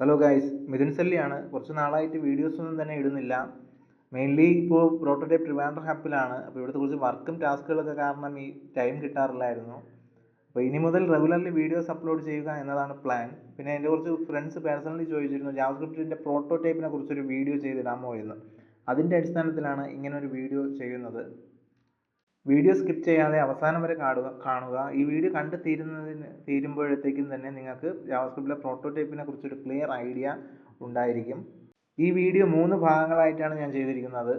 Hello guys Mithun സെല്ലിയാണ് കുറച്ച് നാളായിട്ട് videos ഒന്നും തന്നെ ഇടുന്നില്ല. മെയിൻലി ഇപ്പോൾ പ്രോട്ടോടൈപ്പ് ട്രിവാൻഡർ ഹബിലാണ് അപ്പോൾ ഇവിടുത്തെ കുറച്ച് വർക്കും ടാസ്കുകളൊക്കെ കാരണം ഈ ടൈം കിട്ടാറില്ലായിരുന്നു. അപ്പോൾ ഇനി മുതൽ റെഗുലർലി വീഡിയോസ് അപ്ലോഡ് ചെയ്യുക എന്നതാണ് പ്ലാൻ പിന്നെ എന്റെ കുറച്ച് ഫ്രണ്ട്സ് പേഴ്സണലി ചോദിച്ചിരുന്നു ജാവസ്ക്രിപ്റ്റിന്റെ പ്രോട്ടോടൈപ്പിനെ കുറിച്ചൊരു വീഡിയോ ചെയ്തിടാമോ എന്ന്. അതിന്റെ അടിസ്ഥാനത്തിലാണ് ഇങ്ങനെ ഒരു വീഡിയോ ചെയ്യുന്നത്. വീഡിയോ സ്കിപ്പ് ചെയ്യാതെ അവസാനം വരെ കാണുക കാണുക. ഈ വീഡിയോ കണ്ടു തീരുന്നതിന് തീരുമ്പോഴത്തേക്കും തന്നെ നിങ്ങൾക്ക് ജാവാസ്ക്രിപ്റ്റിലെ പ്രോട്ടോടൈപ്പിനെ കുറിച്ചൊരു ക്ലിയർ ഐഡിയ ഉണ്ടായിരിക്കും. ഈ വീഡിയോ മൂന്ന് ഭാഗങ്ങളായിട്ടാണ് ഞാൻ ചെയ്തിരിക്കുന്നത്.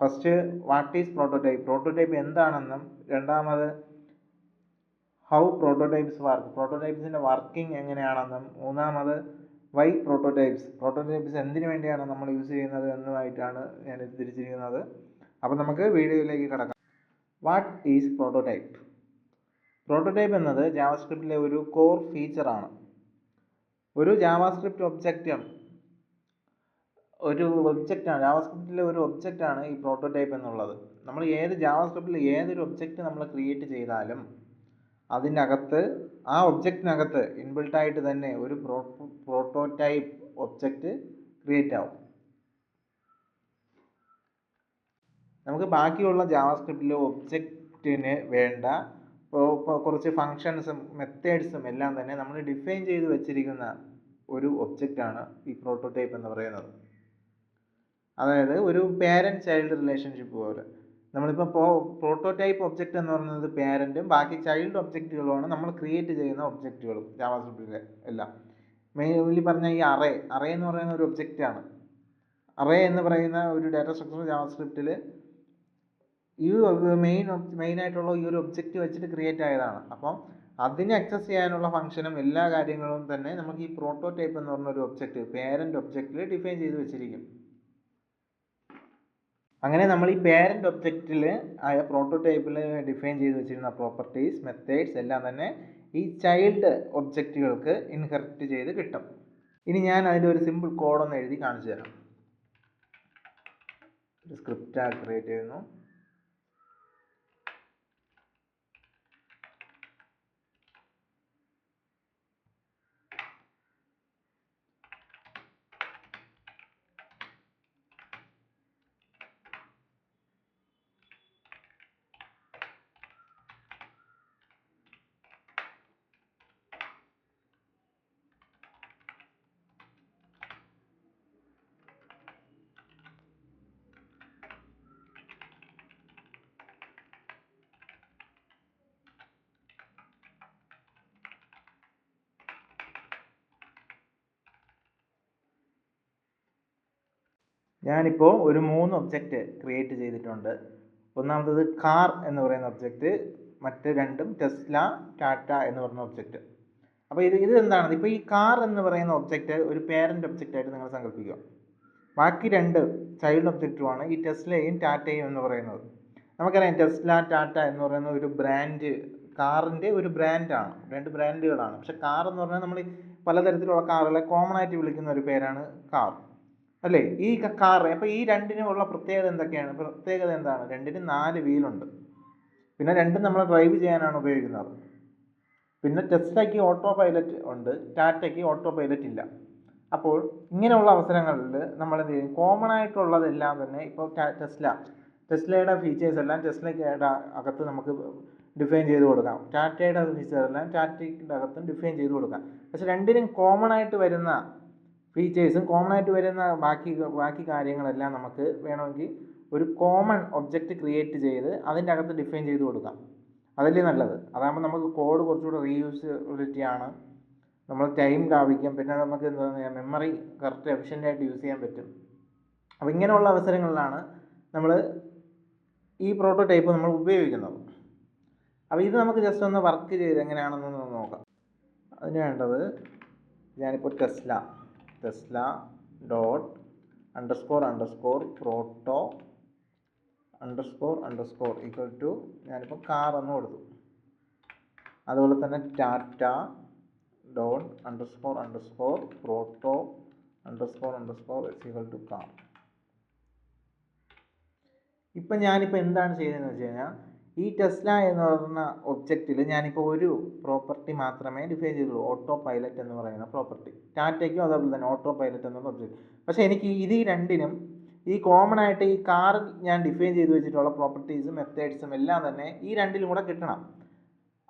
First what is prototype prototype എന്താണെന്നും രണ്ടാമത് ഹൗ പ്രോട്ടോടൈപ്സ് വർക്ക് പ്രോട്ടോടൈപ്സിന്റെ വർക്കിംഗ് എങ്ങനെയാണെന്നും മൂന്നാമത് വൈ പ്രോട്ടോടൈപ്സ് പ്രോട്ടോടൈപ്സ് എന്തിനു വേണ്ടിയാണ് നമ്മൾ യൂസ് ചെയ്യുന്നത് എന്നുമായിട്ടാണ് ഞാൻ തിരിച്ചിരിക്കുന്നത്. അപ്പോൾ നമുക്ക് വീഡിയോയിലേക്ക് കിടക്കാം. വാട്ട് ഈസ് പ്രോട്ടോടൈപ്പ് പ്രോട്ടോടൈപ്പ് എന്നത് ജാവാസ്ക്രിപ്റ്റിലെ ഒരു കോർ ഫീച്ചറാണ് ഒരു ജാവാസ്ക്രിപ്റ്റ് ഒബ്ജക്റ്റ് ഒരു ഒബ്ജക്റ്റാണ് ജാവാസ്ക്രിപ്റ്റിലെ ഒരു ഒബ്ജക്റ്റാണ് ഈ പ്രോട്ടോടൈപ്പ് എന്നുള്ളത്. നമ്മൾ ഏത് ജാവാസ്ക്രിപ്റ്റിൽ ഏതൊരു ഒബ്ജക്റ്റ് നമ്മൾ ക്രിയേറ്റ് ചെയ്താലും അതിന്റെ അകത്ത് ആ ഒബ്ജക്റ്റിനകത്ത് ഇൻബിൾട്ടായിട്ട് തന്നെ ഒരു പ്രോ പ്രോട്ടോടൈപ്പ് ഒബ്ജക്റ്റ് ക്രിയേറ്റ് ആവും. നമുക്ക് ബാക്കിയുള്ള ജാവാസ്ക്രിപ്റ്റിലെ ഒബ്ജക്റ്റിന് വേണ്ട കുറച്ച് ഫങ്ഷൻസും മെത്തേഡ്സും എല്ലാം തന്നെ നമ്മൾ ഡിഫൈൻ ചെയ്ത് വെച്ചിരിക്കുന്ന ഒരു ഒബ്ജക്റ്റാണ് ഈ പ്രോട്ടോടൈപ്പ് എന്ന് പറയുന്നത്. അതായത് ഒരു പേരന്റ് ചൈൽഡ് റിലേഷൻഷിപ്പ് പോലെ. നമ്മളിപ്പോൾ പ്രോ പ്രോട്ടോടൈപ്പ് ഒബ്ജക്റ്റ് എന്ന് പറയുന്നത് പേരന്റും ബാക്കി ചൈൽഡ് ഒബ്ജക്റ്റുകളുമാണ് നമ്മൾ ക്രിയേറ്റ് ചെയ്യുന്ന ഒബ്ജക്റ്റുകളും ജാവാസ്ക്രിപ്റ്റിലെ എല്ലാം. മെയിൻലി പറഞ്ഞ ഈ അറേ അറേ എന്ന് പറയുന്ന ഒരു ഒബ്ജക്റ്റാണ് അറേ എന്ന് പറയുന്ന ഒരു ഡാറ്റ സ്ട്രക്ചർ ജാവാസ്ക്രിപ്റ്റിൽ ഈ മെയിൻ ആയിട്ടുള്ള ഈ ഒരു ഒബ്ജക്റ്റ് വെച്ചിട്ട് ക്രിയേറ്റ് ആയതാണ്. അപ്പം അതിനെ അക്സസ് ചെയ്യാനുള്ള ഫംഗ്ഷനും എല്ലാ കാര്യങ്ങളും തന്നെ നമുക്ക് ഈ പ്രോട്ടോടൈപ്പ് എന്ന് പറഞ്ഞ ഒരു ഒബ്ജക്റ്റ് പേരന്റ് ഒബ്ജക്റ്റിൽ ഡിഫൈൻ ചെയ്ത് വെച്ചിരിക്കും. അങ്ങനെ നമ്മൾ ഈ പേരന്റ് ഒബ്ജക്റ്റിൽ ആയ പ്രോട്ടോടൈപ്പിൽ ഡിഫൈൻ ചെയ്ത് വെച്ചിരുന്ന പ്രോപ്പർട്ടീസ് മെത്തേഡ്സ് എല്ലാം തന്നെ ഈ ചൈൽഡ് ഒബ്ജക്റ്റുകൾക്ക് ഇൻഹെറിറ്റ് ചെയ്ത് കിട്ടും. ഇനി ഞാൻ അതിന്റെ ഒരു സിമ്പിൾ കോഡൊന്ന് എഴുതി കാണിച്ചു തരാം. ഒരു സ്ക്രിപ്റ്റ് ക്രിയേറ്റ് ചെയ്യുന്നു. ഞാനിപ്പോൾ ഒരു മൂന്ന് ഒബ്ജക്റ്റ് ക്രിയേറ്റ് ചെയ്തിട്ടുണ്ട്. ഒന്നാമത്തത് കാർ എന്ന് പറയുന്ന ഒബ്ജക്റ്റ് മറ്റ് രണ്ടും ടെസ്ല ടാറ്റ എന്ന് പറയുന്ന ഒബ്ജക്റ്റ് അപ്പോൾ ഇത് ഇത് എന്താണ് ഇപ്പോൾ ഈ കാർ എന്ന് പറയുന്ന ഒബ്ജക്റ്റ് ഒരു പേരന്റ് ഒബ്ജക്റ്റ് ആയിട്ട് നിങ്ങൾ സങ്കല്പിക്കുക ബാക്കി രണ്ട് ചൈൽഡ് ഒബ്ജക്റ്റുമാണ് ഈ ടെസ്ലയും ടാറ്റയും എന്ന് പറയുന്നത്. നമുക്കറിയാം ടെസ്ല ടാറ്റ എന്ന് പറയുന്ന ഒരു ബ്രാൻഡ് കാറിന്റെ ഒരു ബ്രാൻഡാണ് രണ്ട് ബ്രാൻഡുകളാണ് പക്ഷെ കാർ എന്ന് പറഞ്ഞാൽ നമ്മൾ പലതരത്തിലുള്ള കാറുകളെ കോമൺ ആയിട്ട് വിളിക്കുന്ന ഒരു പേരാണ് കാർ അല്ലേ? ഈ കാർ അപ്പോൾ ഈ രണ്ടിനും ഉള്ള പ്രത്യേകത എന്തൊക്കെയാണ്? പ്രത്യേകത എന്താണ്? രണ്ടിനും നാല് വീലുണ്ട് പിന്നെ രണ്ടും നമ്മൾ ഡ്രൈവ് ചെയ്യാനാണ് ഉപയോഗിക്കുന്നത്. പിന്നെ ടെസ്ലയ്ക്ക് ഓട്ടോ പൈലറ്റ് ഉണ്ട്. ടാറ്റയ്ക്ക് ഓട്ടോ പൈലറ്റ് ഇല്ല. അപ്പോൾ ഇങ്ങനെയുള്ള അവസരങ്ങളിൽ നമ്മൾ എന്ത് ചെയ്യും? കോമൺ ആയിട്ടുള്ളതെല്ലാം തന്നെ ഇപ്പോൾ ടെസ്ല. ടെസ്ലയുടെ ഫീച്ചേഴ്സ് എല്ലാം ടെസ്ലയുടെ അകത്ത് നമുക്ക് ഡിഫൈൻ ചെയ്ത് കൊടുക്കാം. ടാറ്റയുടെ ഫീച്ചേഴ്സ് എല്ലാം ടാറ്റയുടെ അകത്തും ഡിഫൈൻ ചെയ്ത് കൊടുക്കാം. പക്ഷെ രണ്ടിനും കോമൺ ആയിട്ട് വരുന്ന ഫീച്ചേഴ്സും കോമൺ ആയിട്ട് വരുന്ന ബാക്കി ബാക്കി കാര്യങ്ങളെല്ലാം നമുക്ക് വേണമെങ്കിൽ ഒരു കോമൺ ഒബ്ജക്റ്റ് ക്രിയേറ്റ് ചെയ്ത് അതിന്റെ അകത്ത് ഡിഫൈൻ ചെയ്ത് കൊടുക്കാം. അതല്ലേ നല്ലത്. അതാകുമ്പോൾ നമുക്ക് കോഡ് കുറച്ചുകൂടെ റീയൂസബിലിറ്റി ആണ്. നമ്മൾ ടൈം ലാഭിക്കും. പിന്നെ നമുക്ക് എന്താ മെമ്മറി കറക്റ്റ് എഫിഷ്യന്റായിട്ട് യൂസ് ചെയ്യാൻ പറ്റും. അപ്പോൾ ഇങ്ങനെയുള്ള അവസരങ്ങളിലാണ് നമ്മൾ ഈ പ്രോട്ടോടൈപ്പ് നമ്മൾ ഉപയോഗിക്കുന്നത്. അപ്പോൾ ഇത് നമുക്ക് ജസ്റ്റ് ഒന്ന് വർക്ക് ചെയ്ത് എങ്ങനെയാണെന്നൊന്ന് നോക്കാം. അതിന് വേണ്ടത് ഞാനിപ്പോൾ Tesla Tesla dot underscore underscore proto underscore underscore equal to ഞാനിപ്പോൾ കാർ എന്ന് കൊടുത്തു. അതുപോലെ തന്നെ Tata dot underscore underscore proto underscore underscore is equal to car ഇപ്പം ഞാനിപ്പോൾ എന്താണ് ചെയ്യുന്നതെന്ന് വെച്ച് കഴിഞ്ഞാൽ ഈ ടെസ്ല എന്ന് പറഞ്ഞ ഒബ്ജക്റ്റിൽ ഞാനിപ്പോൾ ഒരു പ്രോപ്പർട്ടി മാത്രമേ ഡിഫൈൻ ചെയ്തുള്ളൂ. ഓട്ടോ പൈലറ്റ് എന്ന് പറയുന്ന പ്രോപ്പർട്ടി ടാറ്റയ്ക്കും അതേപോലെ തന്നെ ഓട്ടോ പൈലറ്റ് എന്നുള്ള ഒബ്ജക്റ്റ് പക്ഷേ എനിക്ക് ഇത് രണ്ടിനും ഈ കോമൺ ആയിട്ട് ഈ കാർ ഞാൻ ഡിഫൈൻ ചെയ്ത് വെച്ചിട്ടുള്ള പ്രോപ്പർട്ടീസും മെത്തേഡ്സും എല്ലാം തന്നെ ഈ രണ്ടിലും കൂടെ കിട്ടണം.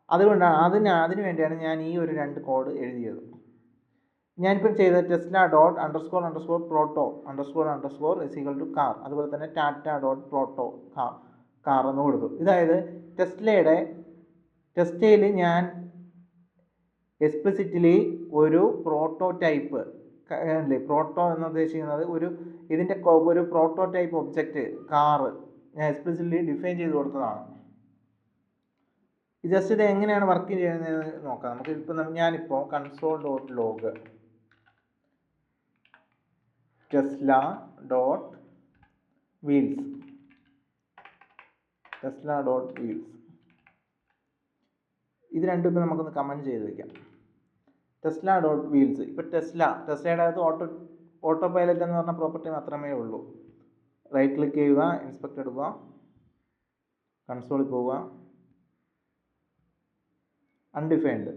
അതുകൊണ്ടാണ് അതിന് അതിനു വേണ്ടിയാണ് ഞാൻ ഈ ഒരു രണ്ട് കോഡ് എഴുതിയത്. ഞാനിപ്പോൾ ചെയ്ത Tesla dot underscore underscore proto underscore underscore equal to car അതുപോലെ തന്നെ ടാറ്റ ഡോട്ട് പ്രോട്ടോ കാർ എന്ന് കൊടുത്തു. ഇതായത് ടെസ്ലയുടെ ടെസ്റ്റയിൽ ഞാൻ എക്സ്പ്ലിസിറ്റ്ലി ഒരു പ്രോട്ടോടൈപ്പ് അല്ലേ പ്രോട്ടോ എന്ന് ഉദ്ദേശിക്കുന്നത് ഒരു ഇതിന്റെ ഒരു പ്രോട്ടോടൈപ്പ് ഒബ്ജക്റ്റ് കാറ് ഞാൻ എക്സ്പ്ലിസിറ്റ്ലി ഡിഫൈൻ ചെയ്ത് കൊടുത്തതാണ്. ജസ്റ്റ് ഇത് എങ്ങനെയാണ് വർക്ക് ചെയ്യുന്നത് നോക്കാം. നമുക്ക് ഇപ്പം ഞാനിപ്പോൾ console dot log Tesla dot wheels Tesla dot wheels ഇത് രണ്ടും നമുക്കൊന്ന് കമന്റ് ചെയ്ത് വയ്ക്കാം ടെസ്ല ഡോട്ട് വീൽസ് ഇപ്പോൾ ടെസ്ല ടെസ്ലയുടെ അകത്ത് ഓട്ടോ ഓട്ടോ പൈലറ്റ് എന്ന് പറഞ്ഞ പ്രോപ്പർട്ടി മാത്രമേ ഉള്ളൂ. റൈറ്റ് ക്ലിക്ക് ചെയ്യുക ഇൻസ്പെക്ട് എടുക്കുക കൺസോളിൽ പോവുക. അൺഡിഫൈൻഡ്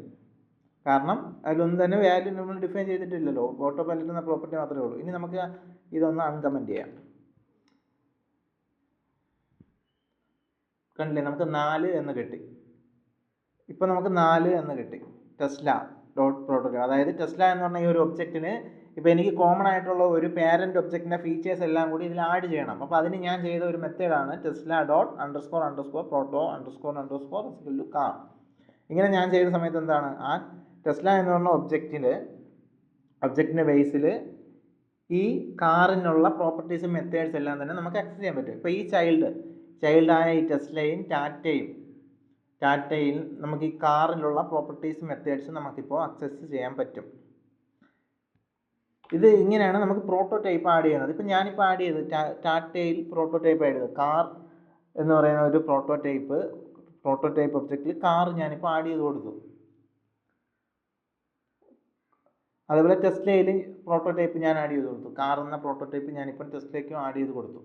കാരണം അതിലൊന്നും തന്നെ വാല്യൂ നമ്മൾ ഡിഫൈൻ ചെയ്തിട്ടില്ലല്ലോ. ഓട്ടോ പൈലറ്റ് എന്ന പ്രോപ്പർട്ടി മാത്രമേ ഉള്ളൂ. ഇനി നമുക്ക് ഇതൊന്ന് അൺകമന്റ് ചെയ്യാം. കണ്ടില്ലേ? നമുക്ക് നാല് എന്ന് കിട്ടി. ഇപ്പം നമുക്ക് നാല് എന്ന് കിട്ടി. ടെസ്ല ഡോട്ട് പ്രോട്ടോക്കോൾ അതായത് ടെസ്ല എന്ന് പറഞ്ഞ ഈ ഒരു ഒബ്ജക്റ്റിന് ഇപ്പോൾ എനിക്ക് കോമൺ ആയിട്ടുള്ള ഒരു പേരന്റ് ഒബ്ജക്റ്റിന്റെ ഫീച്ചേഴ്സ് എല്ലാം കൂടി ഇതിൽ ആഡ് ചെയ്യണം. അപ്പോൾ അതിന് ഞാൻ ചെയ്ത ഒരു മെത്തേഡാണ് Tesla dot underscore underscore proto underscore underscore to car ഇങ്ങനെ ഞാൻ ചെയ്ത സമയത്ത് എന്താണ്? ആ ടെസ്ല എന്ന് പറഞ്ഞ ഒബ്ജക്റ്റിൽ ഒബ്ജക്റ്റിന്റെ ബേസിൽ ഈ കാറിനുള്ള പ്രോപ്പർട്ടീസും മെത്തേഡ്സ് എല്ലാം തന്നെ നമുക്ക് ആക്സസ് ചെയ്യാൻ പറ്റും. ഇപ്പോൾ ഈ ചൈൽഡ് ചൈൽഡായ ഈ ടെസ്ലയും ടാറ്റയും ടാറ്റയിൽ നമുക്ക് ഈ കാറിലുള്ള പ്രോപ്പർട്ടീസ് മെത്തേഡ്സ് നമുക്കിപ്പോൾ അക്സസ് ചെയ്യാൻ പറ്റും. ഇത് ഇങ്ങനെയാണ് നമുക്ക് പ്രോട്ടോടൈപ്പ് ആഡ് ചെയ്യുന്നത്. ഇപ്പം ഞാനിപ്പോൾ ആഡ് ചെയ്തത് ടാറ്റയിൽ പ്രോട്ടോടൈപ്പ് ആഡ് ചെയ്തത്. കാർ എന്ന് പറയുന്ന ഒരു പ്രോട്ടോടൈപ്പ് പ്രോട്ടോടൈപ്പ് ഒബ്ജക്റ്റിൽ കാർ ഞാനിപ്പോൾ ആഡ് ചെയ്ത് കൊടുത്തു. അതുപോലെ ടെസ്ലയിൽ പ്രോട്ടോടൈപ്പ് ഞാൻ ആഡ് ചെയ്ത് കൊടുത്തു. കാർ എന്ന പ്രോട്ടോടൈപ്പ് ഞാനിപ്പം ടെസ്ലയ്ക്കും ആഡ് ചെയ്ത് കൊടുത്തു.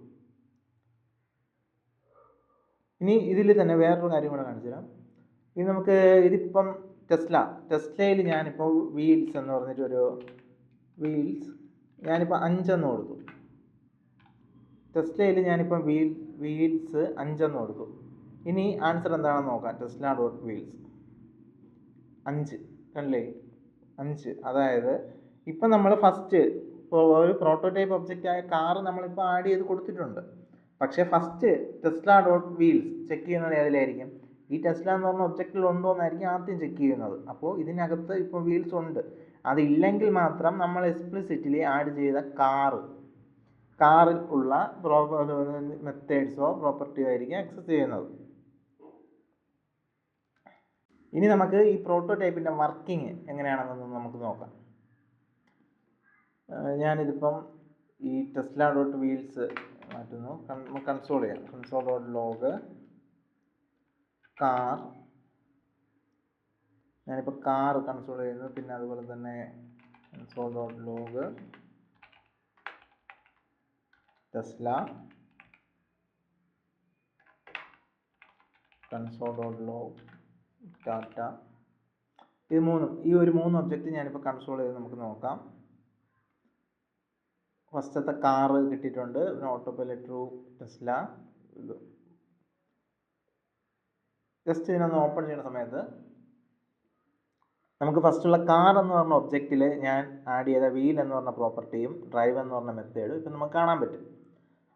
ഇനി ഇതിൽ തന്നെ വേറൊരു കാര്യം കൂടെ കാണിച്ചു തരാം. ഇനി നമുക്ക് ഇതിപ്പം ടെസ്ല ടെസ്ലയിൽ ഞാനിപ്പോൾ വീൽസ് എന്ന് പറഞ്ഞിട്ട് ഒരു വീൽസ് ഞാനിപ്പോൾ അഞ്ചെന്ന് കൊടുത്തു. ടെസ്ലയിൽ ഞാനിപ്പം വീൽ വീൽസ് അഞ്ചെന്ന് കൊടുത്തു. ഇനി ആൻസർ എന്താണെന്ന് നോക്കാം. Tesla dot wheels. അഞ്ച് കണ്ടില്ലേ? അഞ്ച്. അതായത് ഇപ്പം നമ്മൾ ഫസ്റ്റ് ഒരു പ്രോട്ടോടൈപ്പ് ഒബ്ജക്റ്റായ കാറ് നമ്മളിപ്പോൾ ആഡ് ചെയ്ത് കൊടുത്തിട്ടുണ്ട്. പക്ഷേ first Tesla dot wheels check ചെയ്യുന്നത് ഏതിലായിരിക്കും? ഈ ടെസ്ല എന്ന് പറഞ്ഞ ഒബ്ജക്റ്റിൽ ഉണ്ടോ എന്നായിരിക്കും ആദ്യം ചെക്ക് ചെയ്യുന്നത്. അപ്പോൾ ഇതിനകത്ത് ഇപ്പോൾ വീൽസ് ഉണ്ട്. അതില്ലെങ്കിൽ മാത്രം നമ്മൾ എക്സ്പ്ലിസിറ്റ്ലി ആഡ് ചെയ്ത കാറ് കാറിൽ ഉള്ള മെത്തേഡ്സോ പ്രോപ്പർട്ടിയോ ആയിരിക്കും ആക്സസ് ചെയ്യുന്നത്. ഇനി നമുക്ക് ഈ പ്രോട്ടോടൈപ്പിന്റെ വർക്കിംഗ് എങ്ങനെയാണെന്നൊന്ന് നമുക്ക് നോക്കാം. ഞാനിതിപ്പം ഈ ടെസ്ല ഡോട്ട് വീൽസ് മാറ്റുന്നു. കൺസോൾ ചെയ്യാം. കൺസോൾ ഡോട്ട് ലോഗ് കാർ ഞാനിപ്പോൾ കാർ കൺസോൾ ചെയ്യുന്നു. പിന്നെ അതുപോലെ തന്നെ console dot log Tesla console dot log Tata ഇത് മൂന്നും ഈ ഒരു മൂന്ന് ഒബ്ജക്റ്റ് ഞാനിപ്പോൾ കൺസോൾ ചെയ്ത് നമുക്ക് നോക്കാം. ഫസ്റ്റത്തെ കാറ് കിട്ടിയിട്ടുണ്ട്. Autopilot Tesla. ജസ്റ്റ് ഇതിനൊന്ന് ഓപ്പൺ ചെയ്യുന്ന സമയത്ത് നമുക്ക് ഫസ്റ്റുള്ള കാർ എന്ന് പറഞ്ഞ ഒബ്ജക്റ്റിൽ ഞാൻ ആഡ് ചെയ്ത വീൽ എന്ന് പറഞ്ഞ പ്രോപ്പർട്ടിയും ഡ്രൈവ് എന്ന് പറഞ്ഞ മെത്തേഡും ഇപ്പം നമുക്ക് കാണാൻ പറ്റും.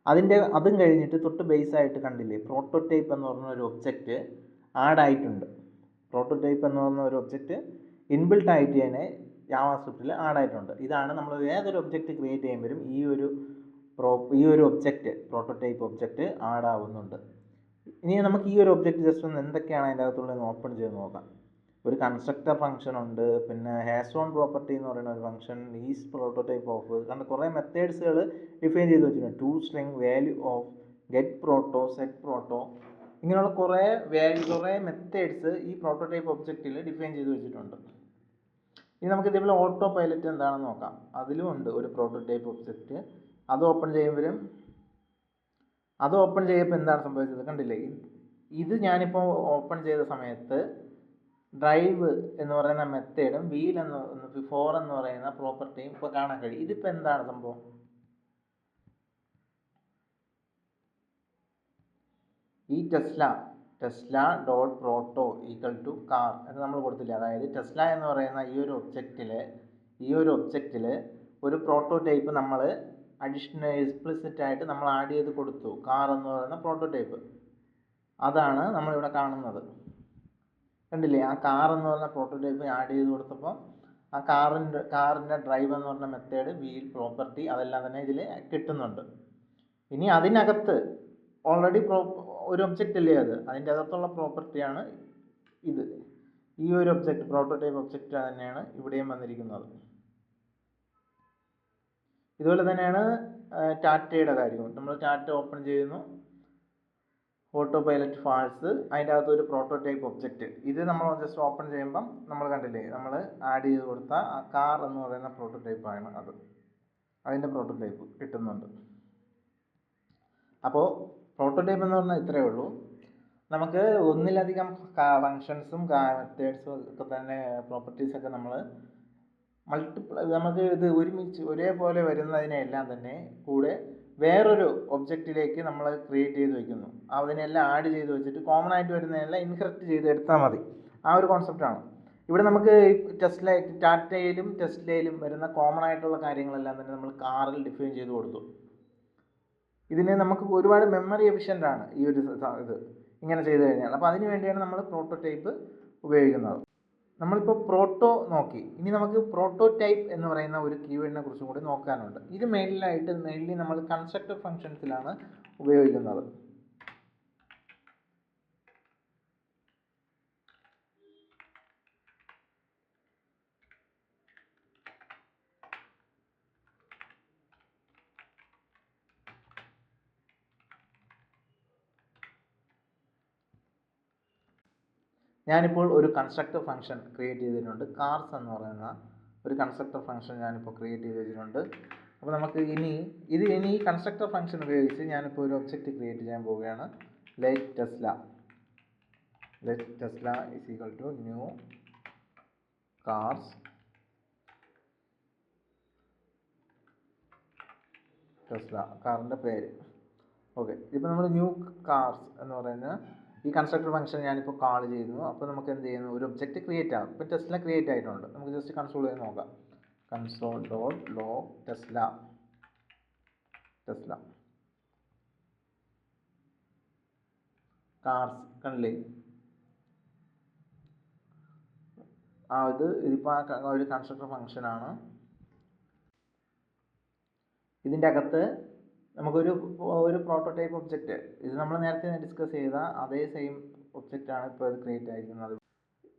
അതിന്റെ അതും കഴിഞ്ഞിട്ട് തൊട്ട് ബേസ് ആയിട്ട് കണ്ടില്ലേ പ്രോട്ടോടൈപ്പ് എന്ന് പറഞ്ഞ ഒരു ഒബ്ജക്റ്റ് ആഡ് ആയിട്ടുണ്ട്. പ്രോട്ടോടൈപ്പ് എന്ന് പറഞ്ഞ ഒരു ഒബ്ജക്റ്റ് ഇൻബിൽട്ട് ആയിട്ട് തന്നെ ജാവാസ്ക്രിപ്റ്റിൽ ആഡ് ആയിട്ടുണ്ട് ഇതാണ് നമ്മൾ ഏതൊരു ഒബ്ജക്റ്റ് ക്രിയേറ്റ് ചെയ്യുമ്പോഴും ഈ ഒരു പ്രോ ഈ ഒരു ഒബ്ജക്റ്റ് പ്രോട്ടോടൈപ്പ് ഒബ്ജക്റ്റ് ആഡാവുന്നുണ്ട്. ഇനി നമുക്ക് ഈ ഒരു ഒബ്ജക്റ്റ് ജസ്റ്റ് ഒന്ന് എന്തൊക്കെയാണ് അതിന്റെ അകത്തുള്ളത് ഓപ്പൺ ചെയ്ത് നോക്കാം. ഒരു കൺസ്ട്രക്ടർ ഫംഗ്ഷൻ ഉണ്ട് പിന്നെ ഹാസ് ഓൺ പ്രോപ്പർട്ടി എന്ന് പറയുന്ന ഒരു ഫംഗ്ഷൻ ഈസ് പ്രോട്ടോടൈപ്പ് ഓഫ് കാരണം കുറേ മെത്തേഡ്സുകൾ ഡിഫൈൻ ചെയ്ത് വെച്ചിട്ടുണ്ട്. To string value of get proto set proto ഇങ്ങനെയുള്ള കുറേ വാല്യൂ കുറേ മെത്തേഡ്സ് ഈ പ്രോട്ടോടൈപ്പ് ഒബ്ജക്റ്റിൽ ഡിഫൈൻ ചെയ്ത് വെച്ചിട്ടുണ്ട്. ഇനി നമുക്ക് ഇതേപോലെ ഓട്ടോ പൈലറ്റ് എന്താണെന്ന് നോക്കാം. അതിലും ഉണ്ട് ഒരു പ്രോട്ടോടൈപ്പ് ഒബ്ജക്റ്റ് അത് ഓപ്പൺ ചെയ്യുമ്പോഴും അത് ഓപ്പൺ ചെയ്യുമ്പോൾ എന്താണ് സംഭവിച്ചത് കണ്ടില്ലേ? ഇത് ഞാനിപ്പോൾ ഓപ്പൺ ചെയ്ത സമയത്ത് ഡ്രൈവ് എന്ന് പറയുന്ന മെത്തേഡും വീൽ എന്ന് ഫോർ എന്ന് പറയുന്ന പ്രോപ്പർട്ടിയും ഇപ്പോൾ കാണാൻ കഴിയും. ഇതിപ്പോൾ എന്താണ് സംഭവം? ഈ Tesla Tesla dot proto equal to car എന്ന് നമ്മൾ കൊടുത്തില്ല? അതായത് ടെസ്ല എന്ന് പറയുന്ന ഈ ഒരു ഒബ്ജക്റ്റിൽ ഈ ഒരു ഒബ്ജക്റ്റിൽ ഒരു പ്രോട്ടോടൈപ്പ് നമ്മൾ അഡീഷണൽ എക്സ്പ്ലിസിറ്റ് ആയിട്ട് നമ്മൾ ആഡ് ചെയ്ത് കൊടുത്തു. കാർ എന്ന് പറയുന്ന പ്രോട്ടോടൈപ്പ് അതാണ് നമ്മളിവിടെ കാണുന്നത്. കണ്ടില്ലേ? ആ കാർ എന്ന് പറഞ്ഞ പ്രോട്ടോടൈപ്പ് ആഡ് ചെയ്ത് കൊടുത്തപ്പോൾ ആ കാറിന്റെ കാറിന്റെ ഡ്രൈവ് എന്ന് പറഞ്ഞ മെത്തേഡ് വീൽ പ്രോപ്പർട്ടി അതെല്ലാം തന്നെ ഇതിൽ കിട്ടുന്നുണ്ട്. ഇനി അതിനകത്ത് ഓൾറെഡി പ്രോ ഒരു ഒബ്ജക്റ്റ് അല്ലേ അത്? അതിന്റെ അകത്തുള്ള പ്രോപ്പർട്ടിയാണ് ഇത്. ഈ ഒരു ഒബ്ജക്റ്റ് പ്രോട്ടോടൈപ്പ് ഒബ്ജക്റ്റ് തന്നെയാണ് ഇവിടെയും വന്നിരിക്കുന്നത്. ഇതുപോലെ തന്നെയാണ് ടാറ്റയുടെ കാര്യവും. നമ്മൾ ടാറ്റ ഓപ്പൺ ചെയ്യുന്നു. ഓട്ടോ പൈലറ്റ് ഫാൾസ് അതിന്റെ അകത്ത് ഒരു പ്രോട്ടോടൈപ്പ് ഒബ്ജക്റ്റ് ഇത് നമ്മൾ ജസ്റ്റ് ഓപ്പൺ ചെയ്യുമ്പം നമ്മൾ കണ്ടില്ലേ നമ്മൾ ആഡ് ചെയ്ത് കൊടുത്ത ആ കാർ എന്ന് പറയുന്ന പ്രോട്ടോടൈപ്പാണ് അത്. അതിന്റെ പ്രോട്ടോടൈപ്പ് കിട്ടുന്നുണ്ട്. അപ്പോൾ പ്രോട്ടോടൈപ്പ് എന്ന് പറഞ്ഞാൽ ഇത്രയേ ഉള്ളൂ. നമുക്ക് ഒന്നിലധികം ഫങ്ഷൻസും മെത്തേഡ്സും ഒക്കെ തന്നെ പ്രോപ്പർട്ടീസൊക്കെ നമ്മൾ മൾട്ടിപ്ലൈ നമുക്ക് ഇത് ഒരുമിച്ച് ഒരേപോലെ വരുന്നതിനെല്ലാം തന്നെ കൂടെ വേറൊരു ഒബ്ജക്റ്റിലേക്ക് നമ്മൾ ക്രിയേറ്റ് ചെയ്ത് വെക്കുന്നു. അതിനെല്ലാം ആഡ് ചെയ്ത് വെച്ചിട്ട് കോമൺ ആയിട്ട് വരുന്നതിനെല്ലാം ഇൻഹെറിറ്റ് ചെയ്ത് എടുത്താൽ മതി. ആ ഒരു കോൺസെപ്റ്റാണ് ഇവിടെ നമുക്ക് ടെസ്ല ടാറ്റയിലും ടെസ്ലയിലും വരുന്ന കോമൺ ആയിട്ടുള്ള കാര്യങ്ങളെല്ലാം തന്നെ നമ്മൾ കാറിൽ ഡിഫൈൻ ചെയ്ത് കൊടുത്തു. ഇതിന് നമുക്ക് ഒരുപാട് മെമ്മറി എഫിഷ്യന്റ് ആണ് ഈ ഒരു ഇത്. ഇങ്ങനെ ചെയ്തു കഴിഞ്ഞാൽ. അപ്പോൾ അതിന് വേണ്ടിയാണ് നമ്മൾ പ്രോട്ടോടൈപ്പ് ഉപയോഗിക്കുന്നത്. നമ്മളിപ്പോൾ പ്രോട്ടോ നോക്കി. ഇനി നമുക്ക് പ്രോട്ടോടൈപ്പ് എന്ന് പറയുന്ന ഒരു കീവേഡിനെ കുറിച്ചും കൂടി നോക്കാനുണ്ട്. ഇത് മെയിലായിട്ട് മെയിൻലി നമ്മൾ കൺസ്ട്രക്ടർ ഫങ്ഷൻസിലാണ് ഉപയോഗിക്കുന്നത്. ഞാനിപ്പോൾ ഒരു കൺസ്ട്രക്ടർ ഫംഗ്ഷൻ ക്രിയേറ്റ് ചെയ്തിട്ടുണ്ട്. കാർസ് എന്ന് പറയുന്ന ഒരു കൺസ്ട്രക്ടർ ഫംഗ്ഷൻ ഞാനിപ്പോൾ ക്രിയേറ്റ് ചെയ്ത് വെച്ചിട്ടുണ്ട് അപ്പോൾ നമുക്ക് ഇനി ഇത് ഇനി ഈ കൺസ്ട്രക്ടർ ഫംഗ്ഷൻ ഉപയോഗിച്ച് ഞാനിപ്പോൾ ഒരു ഒബ്ജക്റ്റ് ക്രിയേറ്റ് ചെയ്യാൻ പോവുകയാണ്. Let Tesla let Tesla is equal to new cars Tesla കാറിന്റെ പേര്. ഓക്കെ ഇപ്പോൾ നമ്മൾ ന്യൂ കാർസ് എന്ന് പറയുന്ന ഈ കൺസ്ട്രക്ടർ ഫംഗ്ഷൻ ഞാനിപ്പോൾ കാൾ ചെയ്യുന്നു. അപ്പോൾ നമുക്ക് എന്ത് ചെയ്യുന്നു? ഒരു ഒബ്ജക്റ്റ് ക്രിയേറ്റ് ആകും ഇപ്പോൾ ടെസ്ല ക്രിയേറ്റ് ആയിട്ടുണ്ട്. നമുക്ക് ജസ്റ്റ് കൺസോൾ ചെയ്ത് നോക്കാം. Console dot log Tesla. Tesla. Cars കണ്ടില്ലേ? ആ ഇത് ഇതിപ്പോൾ ആ ഒരു കൺസ്ട്രക്ടർ ഫംഗ്ഷനാണ് ഇതിന്റെ അകത്ത് നമുക്കൊരു ഒരു പ്രോട്ടോടൈപ്പ് ഒബ്ജക്റ്റ് ഇത് നമ്മൾ നേരത്തെ ഡിസ്കസ് ചെയ്ത അതേ സെയിം ഒബ്ജക്റ്റാണ് ഇപ്പോൾ ഇത് ക്രിയേറ്റ് ആയിരിക്കുന്നത്.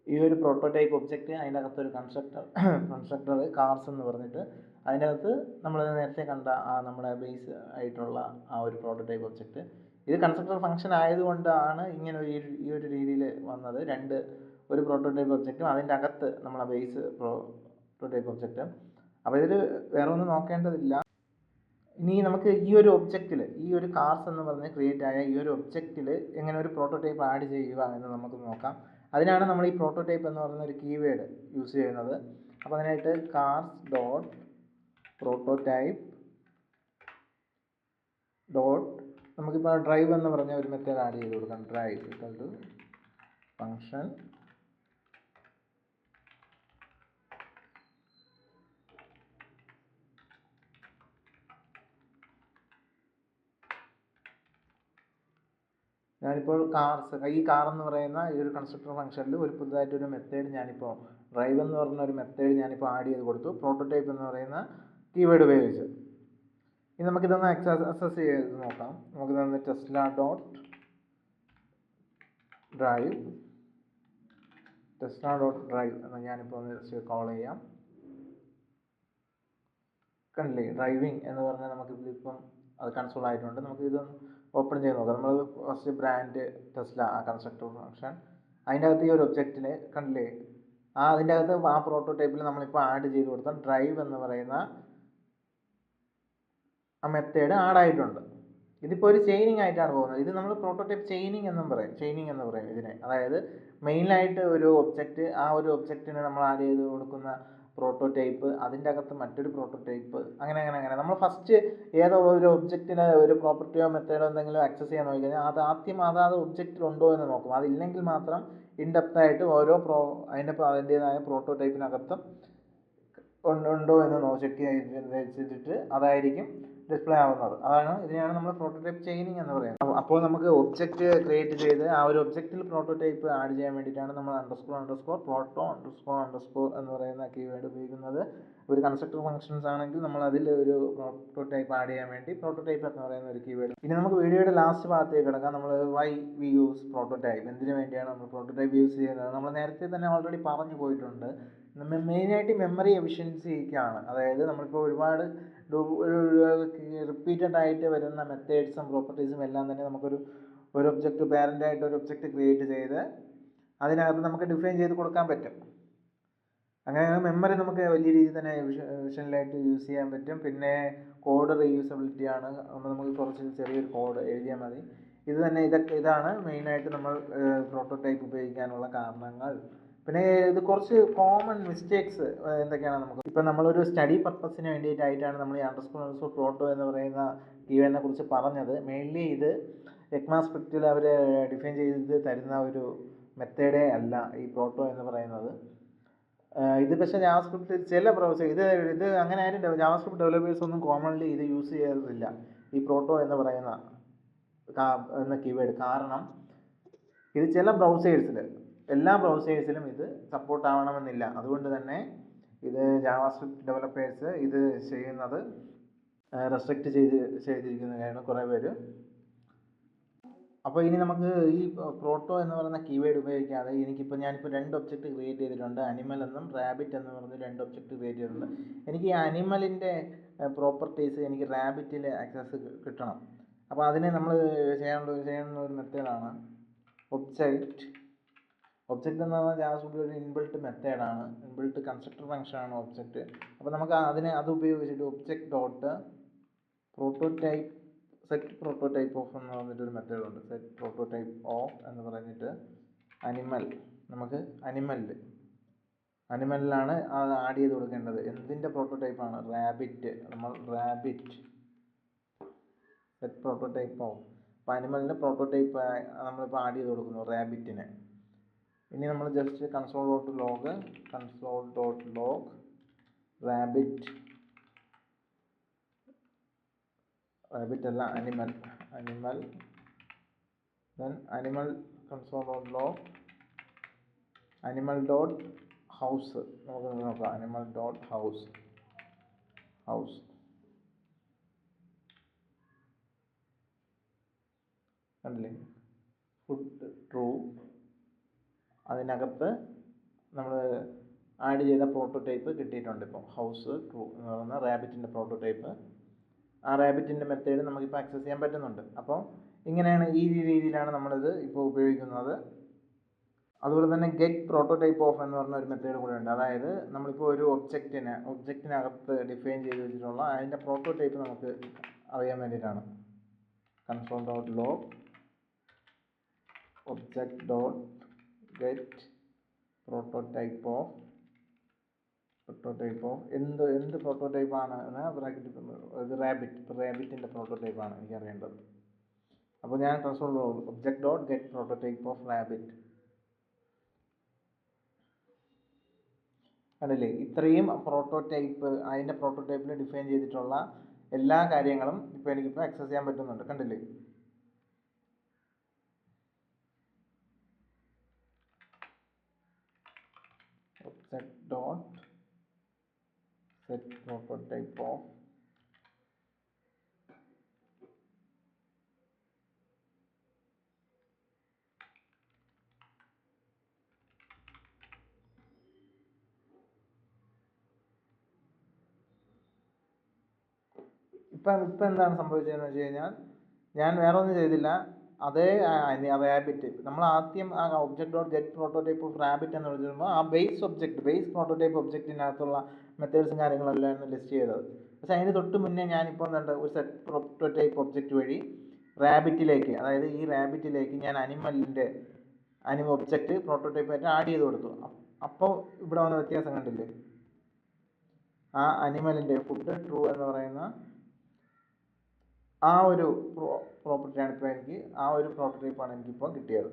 ഈ ഒരു പ്രോട്ടോടൈപ്പ് ഒബ്ജക്റ്റ് അതിന്റെ അകത്ത് ഒരു കൺസ്ട്രക്ടർ കൺസ്ട്രക്ടർ കാർസ് എന്ന് പറഞ്ഞിട്ട് അതിന്റെ അകത്ത് നമ്മൾ നേരത്തെ കണ്ട ആ നമ്മുടെ ബേസ് ആയിട്ടുള്ള ആ ഒരു പ്രോട്ടോടൈപ്പ് ഒബ്ജക്റ്റ് ഇത് കൺസ്ട്രക്ടർ ഫംഗ്ഷൻ ആയതുകൊണ്ടാണ് ഇങ്ങനെ ഒരു ഈ ഒരു രീതിയിൽ വന്നത്. രണ്ട് ഒരു പ്രോട്ടോടൈപ്പ് ഒബ്ജക്റ്റും അതിന്റെ അകത്ത് നമ്മളെ ബേസ് പ്രോട്ടോടൈപ്പ് ഒബ്ജക്റ്റും അപ്പോൾ ഇതിൽ വേറെ ഒന്നും നോക്കേണ്ടതില്ല. ഇനി നമുക്ക് ഈ ഒരു ഒബ്ജക്റ്റിൽ ഈ ഒരു കാർസ് എന്ന് പറഞ്ഞ് ക്രിയേറ്റ് ആയ ഈ ഒരു ഒബ്ജക്റ്റിൽ എങ്ങനെ ഒരു പ്രോട്ടോടൈപ്പ് ആഡ് ചെയ്യുക എന്ന് നമുക്ക് നോക്കാം. അതിനാണ് നമ്മൾ ഈ പ്രോട്ടോടൈപ്പ് എന്ന് പറയുന്ന ഒരു കീവേഡ് യൂസ് ചെയ്യുന്നത്. അപ്പോൾ അതിനായിട്ട് കാർസ് ഡോട്ട് പ്രോട്ടോടൈപ്പ് ഡോട്ട് നമുക്കിപ്പോൾ ഡ്രൈവ് എന്ന് പറഞ്ഞ ഒരു മെത്തേഡ് ആഡ് ചെയ്ത് കൊടുക്കാം. ഡ്രൈവ് ഇക്വൽ ടു ഫങ്ഷൻ ഞാനിപ്പോൾ കാർസ് ഈ കാർ എന്ന് പറയുന്ന ഈ ഒരു കൺസ്ട്രക്ടർ ഫംഗ്ഷനിൽ ഒരു പുതുതായിട്ട് ഒരു മെത്തേഡ് ഞാനിപ്പോൾ ഡ്രൈവ് എന്ന് പറഞ്ഞ ഒരു മെത്തേഡ് ഞാനിപ്പോൾ ആഡ് ചെയ്ത് കൊടുത്തു. പ്രോട്ടോടൈപ്പ് എന്ന് പറയുന്ന കീവേഡ് ഉപയോഗിച്ച്. ഇനി നമുക്കിതൊന്ന് അക്സസ് ചെയ്ത് നോക്കാം. നമുക്കിതൊന്ന് Tesla dot drive Tesla dot drive എന്ന് ഞാനിപ്പോൾ ഒന്ന് കോൾ ചെയ്യാം. കണ്ടില്ലേ ഡ്രൈവിംഗ് എന്ന് പറഞ്ഞാൽ നമുക്ക് ഇതിപ്പം അത് കൺസോൾ ആയിട്ടുണ്ട്. നമുക്ക് ഇതൊന്ന് ഓപ്പൺ ചെയ്ത് നോക്കുക നമ്മൾ ഫസ്റ്റ് ബ്രാൻഡ് ടെസ്ല ആ കൺസ്ട്രക്ടർ ഫംഗ്ഷൻ അതിന്റെ അകത്ത് ഈ ഒരു ഒബ്ജക്റ്റിൽ കണ്ടില്ലേ? ആ അതിന്റെ അകത്ത് ആ പ്രോട്ടോടൈപ്പിൽ നമ്മളിപ്പോൾ ആഡ് ചെയ്ത് കൊടുത്ത ഡ്രൈവ് എന്ന് പറയുന്ന ആ മെത്തേഡ് ആഡ് ആയിട്ടുണ്ട്. ഇതിപ്പോൾ ഒരു ചെയിനിങ് ആയിട്ടാണ് പോകുന്നത്. ഇത് നമ്മൾ പ്രോട്ടോടൈപ്പ് ചെയിനിങ് എന്നും പറയും. ചെയിനിങ് എന്ന് പറയും ഇതിനെ. അതായത് മെയിനായിട്ട് ഒരു ഒബ്ജക്റ്റ് ആ ഒരു ഒബ്ജക്റ്റിനെ നമ്മൾ ആഡ് ചെയ്ത് കൊടുക്കുന്ന പ്രോട്ടോടൈപ്പ് അതിന്റെ അകത്ത് മറ്റൊരു പ്രോട്ടോടൈപ്പ് അങ്ങനെ അങ്ങനെ അങ്ങനെ. നമ്മൾ ഫസ്റ്റ് ഏതോ ഒരു ഒബ്ജക്റ്റിന് ഒരു പ്രോപ്പർട്ടിയോ മെത്തേഡോ എന്തെങ്കിലും ആക്സസ് ചെയ്യാൻ നോക്കി കഴിഞ്ഞാൽ അത് ആദ്യം അതാത് ഒബ്ജക്റ്റിൽ ഉണ്ടോ എന്ന് നോക്കും. അതില്ലെങ്കിൽ മാത്രം ഇൻഡെപ്തായിട്ട് ഓരോ പ്രോ അതിന്റെ അതിന്റേതായ പ്രോട്ടോടൈപ്പിനകത്തും ഉണ്ടോ എന്ന് നോ ചെക്ക് ചെയ്തിട്ട് അതായിരിക്കും ഡിസ്പ്ലേ ആവുന്നത്. അതാണ് ഇതിനെയാണ് നമ്മൾ പ്രോട്ടോടൈപ്പ് ചെയിനിങ് എന്ന് പറയുന്നത്. അപ്പോൾ നമുക്ക് ഒബ്ജക്റ്റ് ക്രിയേറ്റ് ചെയ്ത് ആ ഒരു ഒബ്ജക്റ്റിൽ പ്രോട്ടോടൈപ്പ് ആഡ് ചെയ്യാൻ വേണ്ടിയിട്ടാണ് നമ്മൾ underscore underscore proto underscore underscore എന്ന് പറയുന്ന കീവേഡ് ഉപയോഗിക്കുന്നത്. ഒരു കൺസ്ട്രക്ടർ ഫംഗ്ഷൻസ് ആണെങ്കിൽ നമ്മൾ അതിൽ ഒരു പ്രോട്ടോടൈപ്പ് ആഡ് ചെയ്യാൻ വേണ്ടി പ്രോട്ടോടൈപ്പ് എന്ന് പറയുന്ന ഒരു കീവേഡ് ഇനി നമുക്ക് വീഡിയോയുടെ ലാസ്റ്റ് ഭാഗത്തേക്ക് കിടക്കാം. നമ്മൾ വൈ വി യൂസ് പ്രോട്ടോടൈപ്പ് എന്തിനു വേണ്ടിയാണ് നമ്മൾ പ്രോട്ടോടൈപ്പ് യൂസ് ചെയ്യുന്നത്? നമ്മൾ നേരത്തെ തന്നെ ഓൾറെഡി പറഞ്ഞു പോയിട്ടുണ്ട്. മെയിനായിട്ട് മെമ്മറി എഫിഷ്യൻസിക്കാണ് അതായത് നമ്മളിപ്പോൾ ഒരുപാട് റിപ്പീറ്റഡ് ആയിട്ട് വരുന്ന മെത്തേഡ്സും പ്രോപ്പർട്ടീസും എല്ലാം തന്നെ നമുക്കൊരു ഒരു ഒബ്ജക്റ്റ് പാരന്റായിട്ട് ഒരു ഒബ്ജക്റ്റ് ക്രിയേറ്റ് ചെയ്ത് അതിനകത്ത് നമുക്ക് ഡിഫൈൻ ചെയ്ത് കൊടുക്കാൻ പറ്റും. അങ്ങനെ മെമ്മറി നമുക്ക് വലിയ രീതിയിൽ തന്നെ വിഷനിലായിട്ട് യൂസ് ചെയ്യാൻ പറ്റും. പിന്നെ കോഡ് റീയൂസബിലിറ്റി ആണ്. നമുക്ക് കുറച്ച് ചെറിയൊരു കോഡ് എഴുതിയാൽ മതി. ഇത് തന്നെ ഇതൊക്കെ ഇതാണ് മെയിനായിട്ട് നമ്മൾ പ്രോട്ടോടൈപ്പ് ഉപയോഗിക്കാനുള്ള കാരണങ്ങൾ. പിന്നെ ഇത് കുറച്ച് കോമൺ മിസ്റ്റേക്സ് എന്തൊക്കെയാണ് നമുക്ക്? ഇപ്പം നമ്മളൊരു സ്റ്റഡി പർപ്പസിന് വേണ്ടിയിട്ടായിട്ടാണ് നമ്മൾ ഈ അണ്ടർസ്കോർ അണ്ടർസ്കോർ പ്രോട്ടോ എന്ന് പറയുന്ന കീവേഡിനെ കുറിച്ച് പറഞ്ഞത്. മെയിൻലി ഇത് എക്മാസ്പെക്റ്റിൽ അവർ ഡിഫൈൻ ചെയ്ത് തരുന്ന ഒരു മെത്തേഡേ അല്ല ഈ പ്രോട്ടോ എന്ന് പറയുന്നത്. ഇത് പക്ഷേ ജാവാസ്ക്രിപ്റ്റ് ചില പ്രൊഫസർ ഇത് ഇത് അങ്ങനെ ആരും ജാവാസ്ക്രിപ്റ്റ് ഡെവലപ്പേഴ്സ് ഒന്നും കോമൺലി ഇത് യൂസ് ചെയ്യാറില്ല. ഈ പ്രോട്ടോ എന്ന് പറയുന്ന എന്ന കീവേഡ് കാരണം ഇത് ചില ബ്രൗസേഴ്സിൽ എല്ലാ ബ്രൗസേഴ്സിലും ഇത് സപ്പോർട്ട് ആവണമെന്നില്ല. അതുകൊണ്ട് തന്നെ ഇത് ജാവാസ്ക്രിപ്റ്റ് ഡെവലപ്പേഴ്സ് ഇത് ചെയ്യുന്നത് റെസ്ട്രിക്റ്റ് ചെയ്ത് ചെയ്തിരിക്കുന്നതാണ് കുറേ പേര്. അപ്പോൾ ഇനി നമുക്ക് ഈ പ്രോട്ടോ എന്ന് പറയുന്ന കീവേഡ് ഉപയോഗിക്കാതെ എനിക്കിപ്പോൾ ഞാനിപ്പോൾ രണ്ട് ഒബ്ജക്റ്റ് ക്രിയേറ്റ് ചെയ്തിട്ടുണ്ട്. അനിമൽ എന്നും റാബിറ്റ് എന്നും പറഞ്ഞ് രണ്ട് ഒബ്ജക്റ്റ് ക്രിയേറ്റ് ചെയ്തിട്ടുണ്ട്. എനിക്ക് ഈ അനിമലിന്റെ പ്രോപ്പർട്ടീസ് എനിക്ക് റാബിറ്റിൽ ആക്സസ് കിട്ടണം. അപ്പോൾ അതിനെ നമ്മൾ ചെയ്യേണ്ട ചെയ്യുന്ന ഒരു മെത്തേഡാണ് ഒബ്ജക്റ്റ് ഒബ്ജക്റ്റ് എന്ന് പറഞ്ഞാൽ ജാവാസ്ക്രിപ്റ്റ് ഒരു ഇൻബിൾട്ട് മെത്തേഡാണ് ഇൻബിൾട്ട് കൺസ്ട്രക്ടർ ഫംഗ്ഷനാണ് ഒബ്ജക്റ്റ് അപ്പോൾ നമുക്ക് അതിനെ അത് ഉപയോഗിച്ചിട്ട് object dot prototype set prototype of എന്ന് പറഞ്ഞിട്ടൊരു മെത്തേഡ് ഉണ്ട്. സെറ്റ് പ്രോട്ടോടൈപ്പ് ഓഫ് എന്ന് പറഞ്ഞിട്ട് അനിമൽ നമുക്ക് അനിമലിൽ അനിമലിലാണ് അത് ആഡ് ചെയ്ത് കൊടുക്കേണ്ടത്. എന്തിന്റെ പ്രോട്ടോടൈപ്പാണ് റാബിറ്റ് നമ്മൾ റാബിറ്റ് സെറ്റ് പ്രോട്ടോടൈപ്പ് ഓഫ് അപ്പോൾ അനിമലിന്റെ പ്രോട്ടോടൈപ്പ് നമ്മളിപ്പോൾ ആഡ് ചെയ്ത് കൊടുക്കുന്നു റാബിറ്റിന് ഇനി നമ്മൾ just console dot log console dot log rabbit rabbit അല്ല animal animal then animal console dot log animal dot house നമുക്ക് നോക്കാം. അനിമൽ ഡോട്ട് ഹൗസ് ഹൗസ് കണ്ടില്ലേ? ഫുഡ് ട്രൂ അതിനകത്ത് നമ്മൾ ആഡ് ചെയ്ത പ്രോട്ടോടൈപ്പ് കിട്ടിയിട്ടുണ്ട് ഇപ്പോൾ ഹൗസ് ട്രൂ എന്ന് പറയുന്ന റാബിറ്റിന്റെ പ്രോട്ടോടൈപ്പ് ആ റാബിറ്റിന്റെ മെത്തേഡ് നമുക്കിപ്പോൾ ആക്സസ് ചെയ്യാൻ പറ്റുന്നുണ്ട്. അപ്പോൾ ഇങ്ങനെയാണ് ഈ രീതിയിലാണ് നമ്മളിത് ഇപ്പോൾ ഉപയോഗിക്കുന്നത്. അതുപോലെ തന്നെ ഗെറ്റ് പ്രോട്ടോടൈപ്പ് ഓഫ് എന്ന് പറഞ്ഞ ഒരു മെത്തേഡ് കൂടെ ഉണ്ട്. അതായത് നമ്മളിപ്പോൾ ഒരു ഒബ്ജക്റ്റിനെ ഒബ്ജക്റ്റിനകത്ത് ഡിഫൈൻ ചെയ്ത് വെച്ചിട്ടുള്ള അതിന്റെ പ്രോട്ടോടൈപ്പ് നമുക്ക് അറിയാൻ വേണ്ടിയിട്ടാണ്. Console dot log object dot get prototype of prototype എന്ത് എന്ത് പ്രോട്ടോടൈപ്പ് എന്ന് ബ്രാക്കറ്റ് ഇത് റാബിറ്റ് റാബിറ്റിന്റെ പ്രോട്ടോടൈപ്പ് ആണ് എനിക്ക് അറിയേണ്ടത് അപ്പോൾ ഞാൻ console object dot get prototype of rabbit കണ്ടില്ലേ? ഇത്രയും പ്രോട്ടോടൈപ്പ് അതിന്റെ പ്രോട്ടോടൈപ്പിൽ ഡിഫൈൻ ചെയ്തിട്ടുള്ള എല്ലാ കാര്യങ്ങളും ഇപ്പോൾ എനിക്കിപ്പോൾ ആക്സസ് ചെയ്യാൻ പറ്റുന്നുണ്ട്. കണ്ടില്ലേ? Object dot set prototype of ഇപ്പം ഇപ്പം എന്താണ് സംഭവിച്ചതെന്ന് വെച്ച് കഴിഞ്ഞാൽ ഞാൻ വേറെ ഒന്നും ചെയ്തില്ല. അതേ റാബിറ്റ് നമ്മൾ ആദ്യം ആ object dot get prototype of rabbit എന്ന് വിളിച്ചിരുമ്പോൾ ആ ബേസ് ഒബ്ജക്റ്റ് ബേസ് പ്രോട്ടോടൈപ്പ് ഒബ്ജക്റ്റിനകത്തുള്ള മെത്തേഡ്സും കാര്യങ്ങളെല്ലാം ലിസ്റ്റ് ചെയ്തത്. പക്ഷേ അതിന് തൊട്ട് മുന്നേ ഞാനിപ്പോൾ എന്താ ഒരു സെറ്റ് പ്രോട്ടോടൈപ്പ് ഒബ്ജക്റ്റ് വഴി റാബിറ്റിലേക്ക് അതായത് ഈ റാബിറ്റിലേക്ക് ഞാൻ അനിമലിന്റെ അനിമ ഒബ്ജക്റ്റ് പ്രോട്ടോടൈപ്പ് ആയിട്ട് ആഡ് ചെയ്ത് കൊടുത്തു. അപ്പോൾ ഇവിടെ വന്ന വ്യത്യാസം കണ്ടില്ലേ? ആ അനിമലിന്റെ ഫുഡ് ട്രൂ എന്ന് പറയുന്ന ആ ഒരു പ്രോ പ്രോപ്പർട്ടിയാണ് ഇപ്പോൾ എനിക്ക് ആ ഒരു പ്രോട്ടോടൈപ്പാണ് എനിക്കിപ്പോൾ കിട്ടിയത്.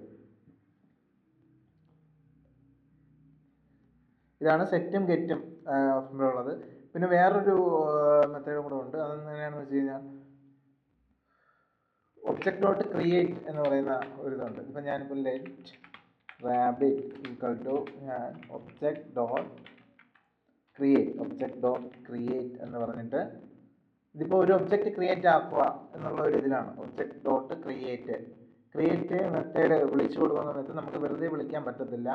ഇതാണ് സെറ്റും ഗെറ്റും ഉള്ളത്. പിന്നെ വേറൊരു മെത്തേഡ് കൂടെ ഉണ്ട്. അതെങ്ങനെയാണെന്ന് വെച്ച് കഴിഞ്ഞാൽ ഒബ്ജക്റ്റ് ഡോട്ട് ക്രിയേറ്റ് എന്ന് പറയുന്ന ഒരു ഇതുണ്ട്. ഇപ്പം ഞാനിപ്പോൾ ലെറ്റ് റാബിറ്റ് ഈക്വൽ ടു ഞാൻ object dot create object dot create എന്ന് പറഞ്ഞിട്ട് ഇതിപ്പോൾ ഒരു ഒബ്ജക്റ്റ് ക്രിയേറ്റ് ആക്കുക എന്നുള്ള ഒരു ഇതിലാണ്. Object dot create create method വിളിച്ചു കൊടുക്കുന്ന മെത്തേഡ് നമുക്ക് വെറുതെ വിളിക്കാൻ പറ്റത്തില്ല.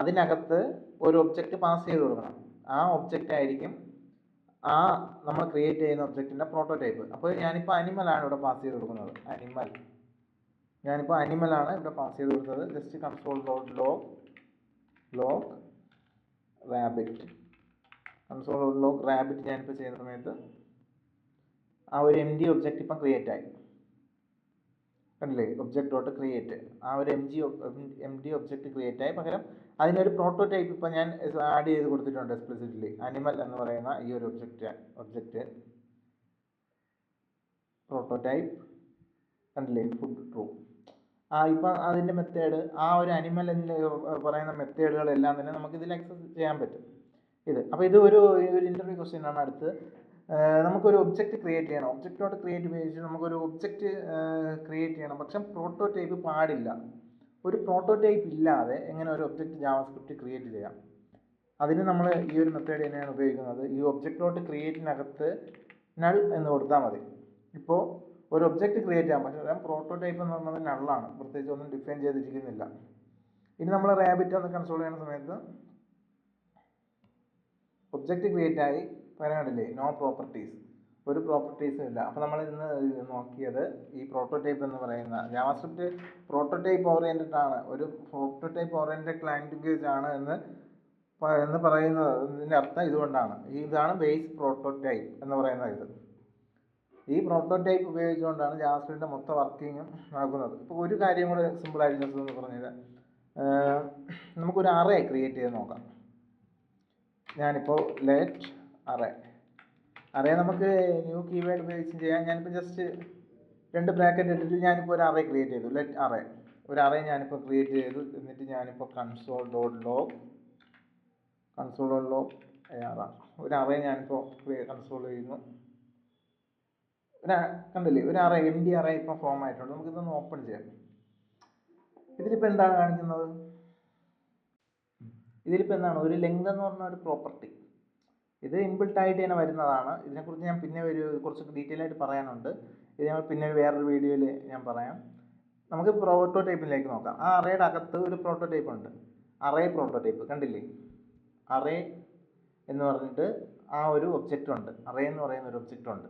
അതിനകത്ത് ഒരു ഒബ്ജക്റ്റ് പാസ് ചെയ്ത് കൊടുക്കണം. ആ ഒബ്ജക്റ്റ് ആയിരിക്കും ആ നമ്മൾ ക്രിയേറ്റ് ചെയ്യുന്ന ഒബ്ജക്റ്റിന്റെ പ്രോട്ടോടൈപ്പ് അപ്പോൾ ഞാനിപ്പോൾ അനിമലാണ് ഇവിടെ പാസ് ചെയ്ത് കൊടുക്കുന്നത്. അനിമൽ ഞാനിപ്പോൾ അനിമലാണ് ഇവിടെ പാസ് ചെയ്ത് കൊടുത്തത്. Just console dot log log rabbit console dot log rabbit ഞാനിപ്പോൾ ചെയ്യുന്ന സമയത്ത് ആ ഒരു എം ഡി ഒബ്ജക്റ്റ് ഇപ്പം ക്രിയേറ്റ് ആയി. കണ്ടില്ലേ? ഒബ്ജക്റ്റ് ഡോട്ട് ക്രിയേറ്റ് ആ ഒരു M G empty object create ആയി പകരം അതിനൊരു പ്രോട്ടോടൈപ്പ് ഇപ്പം ഞാൻ ആഡ് ചെയ്ത് കൊടുത്തിട്ടുണ്ട് എക്സ്പ്ലിസിറ്റ്ലി അനിമൽ എന്ന് പറയുന്ന ഈ ഒരു ഒബ്ജക്റ്റ് ഒബ്ജക്റ്റ് പ്രോട്ടോടൈപ്പ് കണ്ടില്ലേ? ഫുഡ് ട്രൂ ആ ഇപ്പം അതിന്റെ മെത്തേഡ് ആ ഒരു അനിമൽ എന്ന് പറയുന്ന മെത്തേഡുകളെല്ലാം തന്നെ നമുക്ക് ഇതിൽ ആക്സസ് ചെയ്യാൻ പറ്റും. ഇത്. അപ്പോൾ ഇത് ഒരു ഒരു ഇന്റർവ്യൂ ക്വസ്റ്റ്യൻ ആണ് അടുത്ത്. നമുക്കൊരു ഒബ്ജക്റ്റ് ക്രിയേറ്റ് ചെയ്യണം. ഒബ്ജക്റ്റ് നോട്ട് ക്രിയേറ്റ് ഉപയോഗിച്ച് നമുക്കൊരു ഒബ്ജക്റ്റ് ക്രിയേറ്റ് ചെയ്യണം. പക്ഷെ പ്രോട്ടോടൈപ്പ് പാടില്ല. ഒരു പ്രോട്ടോടൈപ്പ് ഇല്ലാതെ എങ്ങനെ ഒരു ഒബ്ജക്റ്റ് ജാവാസ്ക്രിപ്റ്റ് ക്രിയേറ്റ് ചെയ്യാം? അതിന് നമ്മൾ ഈ ഒരു മെത്തേഡ് തന്നെയാണ് ഉപയോഗിക്കുന്നത്. ഈ ഒബ്ജക്റ്റ് ഡോട്ട് ക്രിയേറ്റിനകത്ത് നൾ എന്ന് കൊടുത്താൽ മതി. ഇപ്പോൾ ഒരു ഒബ്ജക്റ്റ് ക്രിയേറ്റ് ചെയ്യാം. പക്ഷേ അതായത് പ്രോട്ടോടൈപ്പ് എന്ന് പറഞ്ഞത് നള്ളാണ് പ്രത്യേകിച്ച് ഒന്നും ഡിഫൈൻ ചെയ്തിരിക്കുന്നില്ല. ഇനി നമ്മൾ റാബിറ്റ് ഒന്ന് കൺസോൾ ചെയ്യുന്ന സമയത്ത് ഒബ്ജക്റ്റ് ക്രിയേറ്റ് ആയി പറയാനില്ലേ? നോ പ്രോപ്പർട്ടീസ് ഒരു പ്രോപ്പർട്ടീസും ഇല്ല. അപ്പോൾ നമ്മൾ ഇന്ന് നോക്കിയത് ഈ പ്രോട്ടോടൈപ്പ് എന്ന് പറയുന്ന ജാവാസ്ക്രിപ്റ്റ് പ്രോട്ടോടൈപ്പ് ഓറിയന്റഡ് ആണ്. ഒരു പ്രോട്ടോടൈപ്പ് ഓറിയന്റഡ് ലാംഗ്വേജ് ആണ് എന്ന് എന്ന് പറയുന്നതിന്റെ അർത്ഥം ഇതുകൊണ്ടാണ്. ഇതാണ് ബേസ് പ്രോട്ടോടൈപ്പ് എന്ന് പറയുന്ന ഇത്. ഈ പ്രോട്ടോടൈപ്പ് ഉപയോഗിച്ചുകൊണ്ടാണ് ജാവാസ്ക്രിപ്റ്റിന്റെ മൊത്തം വർക്കിങ്ങും നടക്കുന്നത് ഇപ്പോൾ ഒരു കാര്യം കൂടെ സിമ്പിളായിട്ട് ജസ്റ്റ് എന്ന് പറഞ്ഞുതരാം. നമുക്കൊരു അറേ ക്രിയേറ്റ് ചെയ്ത് നോക്കാം. ഞാനിപ്പോൾ ലെറ്റ് അറേ അറേ നമുക്ക് ന്യൂ കീവേഡ് ഉപയോഗിച്ച് ചെയ്യാം. ഞാനിപ്പോൾ ജസ്റ്റ് രണ്ട് ബ്രാക്കറ്റ് ഇട്ടിട്ട് ഞാനിപ്പോൾ ഒരു അറേ ക്രിയേറ്റ് ചെയ്തു. ലെറ്റ് അറേ ഒരു അറേ ഞാനിപ്പോൾ ക്രിയേറ്റ് ചെയ്തു. എന്നിട്ട് ഞാനിപ്പോൾ console dot log console dot log ഒരു അറേ ഞാനിപ്പോൾ കൺസോൾ ചെയ്യുന്നു. ഒരു കണ്ടില്ലേ? ഒരു അറേ എം ഡി അറേ ഇപ്പോൾ ഫോം ആയിട്ടുണ്ട്. നമുക്കിതൊന്ന് ഓപ്പൺ ചെയ്യാം. ഇതിലിപ്പോൾ എന്താണ് കാണിക്കുന്നത്? ഇതിലിപ്പോൾ എന്താണ്? ഒരു ലെങ്ത് എന്ന് പറഞ്ഞ ഒരു പ്രോപ്പർട്ടി ഇത് ഇൻബിൽട്ട് ആയിട്ട് തന്നെ വരുന്നതാണ്. ഇതിനെക്കുറിച്ച് ഞാൻ പിന്നെ ഒരു കുറച്ച് ഡീറ്റെയിൽ ആയിട്ട് പറയാനുണ്ട്. ഇത് ഞാൻ പിന്നെ വേറൊരു വീഡിയോയിൽ ഞാൻ പറയാം. നമുക്ക് പ്രോട്ടോടൈപ്പിലേക്ക് നോക്കാം. ആ അറേയുടെ അകത്ത് ഒരു പ്രോട്ടോടൈപ്പ് ഉണ്ട്. അറേ പ്രോട്ടോടൈപ്പ് കണ്ടില്ലേ? അറേ എന്ന് പറഞ്ഞിട്ട് ആ ഒരു ഒബ്ജക്റ്റ് ഉണ്ട്. അറേ എന്ന് പറയുന്ന ഒരു ഒബ്ജക്റ്റ് ഉണ്ട്.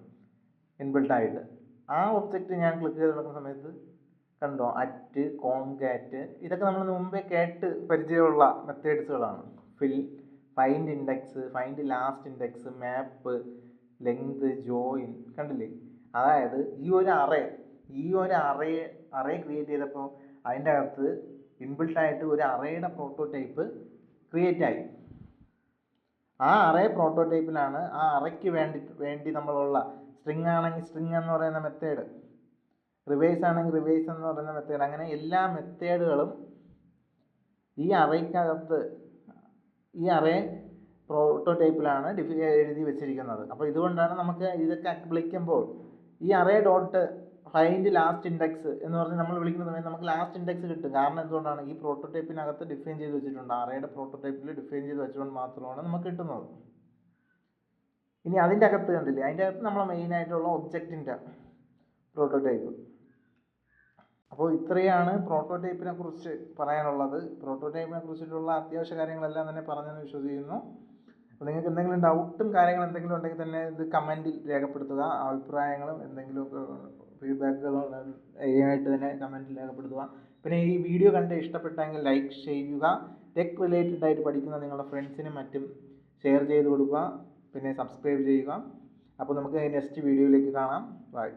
ഇൻബിൽട്ട് ആയിട്ട്. ആ ഒബ്ജക്റ്റ് ഞാൻ ക്ലിക്ക് ചെയ്ത് നടക്കുന്ന സമയത്ത് കണ്ടോ? അറ്റ് കോൺകാറ്റ് ഇതൊക്കെ നമ്മൾ മുമ്പേ കേട്ട് പരിചയമുള്ള മെത്തേഡ്സുകളാണ് fill find index find last index map length join കണ്ടില്ലേ? അതായത് ഈ ഒരു അറേ ഈ ഒരു അറേ അറേ ക്രിയേറ്റ് ചെയ്തപ്പോൾ അതിന്റെ അകത്ത് ഇൻബിൾട്ടായിട്ട് ഒരു അറേയുടെ പ്രോട്ടോടൈപ്പ് ക്രിയേറ്റ് ആയി. ആ അറേ പ്രോട്ടോടൈപ്പിലാണ് ആ അറയ്ക്ക് വേണ്ടി വേണ്ടി നമ്മളുള്ള സ്ട്രിങ് ആണെങ്കിൽ സ്ട്രിങ് എന്ന് പറയുന്ന മെത്തേഡ് റിവേഴ്സ് ആണെങ്കിൽ റിവേഴ്സ് എന്ന് പറയുന്ന മെത്തേഡ് അങ്ങനെ എല്ലാ മെത്തേഡുകളും ഈ അറയ്ക്കകത്ത് ഈ അറേ പ്രോട്ടോടൈപ്പിലാണ് ഡിഫി എഴുതി വെച്ചിരിക്കുന്നത്. അപ്പോൾ ഇതുകൊണ്ടാണ് നമുക്ക് ഇതൊക്കെ വിളിക്കുമ്പോൾ ഈ array dot find last index എന്ന് പറഞ്ഞ് നമ്മൾ വിളിക്കുന്ന സമയത്ത് നമുക്ക് ലാസ്റ്റ് ഇൻഡെക്സ് കിട്ടും. കാരണം എന്തുകൊണ്ടാണ്? ഈ പ്രോട്ടോടൈപ്പിനകത്ത് ഡിഫൈൻ ചെയ്ത് വെച്ചിട്ടുണ്ട്. അറേയുടെ പ്രോട്ടോടൈപ്പിൽ ഡിഫൈൻ ചെയ്ത് വെച്ചുകൊണ്ട് മാത്രമാണ് നമുക്ക് കിട്ടുന്നത്. ഇനി അതിന്റെ അകത്ത് കണ്ടില്ലേ? അതിന്റെ അകത്ത് നമ്മൾ മെയിൻ ആയിട്ടുള്ള ഒബ്ജക്റ്റിന്റെ പ്രോട്ടോടൈപ്പ് അപ്പോൾ ഇത്രയാണ് പ്രോട്ടോടൈപ്പിനെ കുറിച്ച് പറയാനുള്ളത്. പ്രോട്ടോടൈപ്പിനെ കുറിച്ചിട്ടുള്ള അത്യാവശ്യ കാര്യങ്ങളെല്ലാം തന്നെ പറഞ്ഞെന്ന് വിശ്വസിക്കുന്നു. അപ്പോൾ നിങ്ങൾക്ക് എന്തെങ്കിലും ഡൗട്ടും കാര്യങ്ങളും എന്തെങ്കിലും ഉണ്ടെങ്കിൽ തന്നെ ഇത് കമന്റിൽ രേഖപ്പെടുത്തുക. അഭിപ്രായങ്ങളും എന്തെങ്കിലും ഫീഡ്ബാക്കുകളും ആയിട്ട് തന്നെ കമന്റിൽ രേഖപ്പെടുത്തുക. പിന്നെ ഈ വീഡിയോ കണ്ട് ഇഷ്ടപ്പെട്ടെങ്കിൽ ലൈക്ക് ചെയ്യുക. ടെക് റിലേറ്റഡ് ആയിട്ട് പഠിക്കുന്ന നിങ്ങളുടെ ഫ്രണ്ട്സിനും മറ്റും ഷെയർ ചെയ്ത് കൊടുക്കുക. പിന്നെ സബ്സ്ക്രൈബ് ചെയ്യുക. അപ്പോൾ നമുക്ക് നെക്സ്റ്റ് വീഡിയോയിലേക്ക് കാണാം. ബൈ.